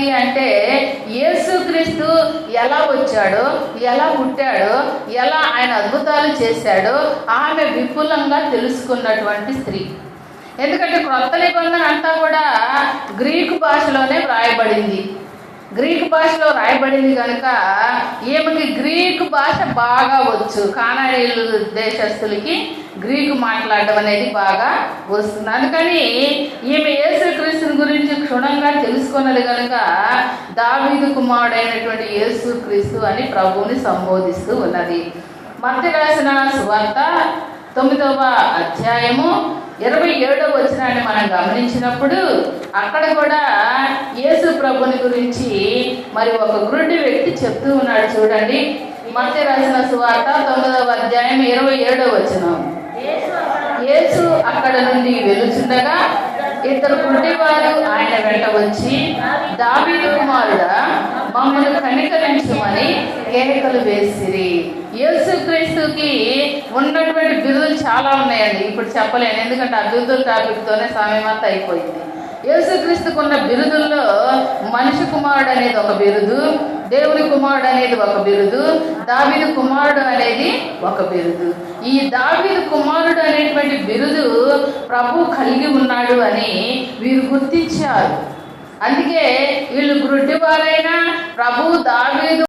ఉన్నది అంటే యేసుక్రీస్తు ఎలా వచ్చాడో? ఎలా పుట్టాడో? ఎలా ఆయన అద్భుతాలు చేశాడో? ఆమె విపులంగా తెలుసుకున్నటువంటి స్త్రీ. ఎందుకంటే క్రొత్త నిబంధన అంతా కూడా గ్రీకు భాషలోనే వ్రాయబడింది. గ్రీకు భాషలో రాయబడింది కనుక ఈమెకి గ్రీకు భాష బాగా వచ్చు. కానాడీలు దేశస్తులకి గ్రీకు మాట్లాడడం అనేది బాగా వస్తుంది. అందుకని ఈమె యేసుక్రీస్తుని గురించి క్షుణ్ణంగా తెలుసుకున్నది కనుక దావీదు కుమారుడైనటువంటి యేసుక్రీస్తు అని ప్రభువుని సంబోధిస్తూ ఉన్నది. మధ్య రాసిన సువార్త తొమ్మిదవ అధ్యాయము ఇరవై ఏడవ వచనాన్ని మనం గమనించినప్పుడు అక్కడ కూడా యేసు ప్రభుని గురించి మరి ఒక గురుడి వ్యక్తి చెప్తూ ఉన్నాడు చూడండి. మధ్య రాసిన సువార్త తొమ్మిదవ అధ్యాయం ఇరవై ఏడవ వచనం. యేసు అక్కడ నుండి వెలుచుండగా ఇద్దరు గుడ్డివారు ఆయన వెంట వచ్చి దావీదు కుమారుడా మమ్మల్ని కనికరించమని కేకలు వేసిరి. యేసుక్రీస్తుకి ఉన్నటువంటి బిరుదులు చాలా ఉన్నాయండి. ఇప్పుడు చెప్పలేను. ఎందుకంటే ఆ బిరుదుల టాపిక్తోనే సమయమంతా అయిపోయింది. యేసుక్రీస్తుకు ఉన్న బిరుదుల్లో మనిషి కుమారుడు అనేది ఒక బిరుదు దేవుని కుమారుడు అనేది ఒక బిరుదు దావీదు కుమారుడు అనేది ఒక బిరుదు. ఈ దావీదు కుమారుడు అనేటువంటి బిరుదు ప్రభు కలిగి ఉన్నాడు అని వీరు గుర్తించారు. అందుకే వీళ్ళు గుడ్డివారైనా ప్రభు దావీదు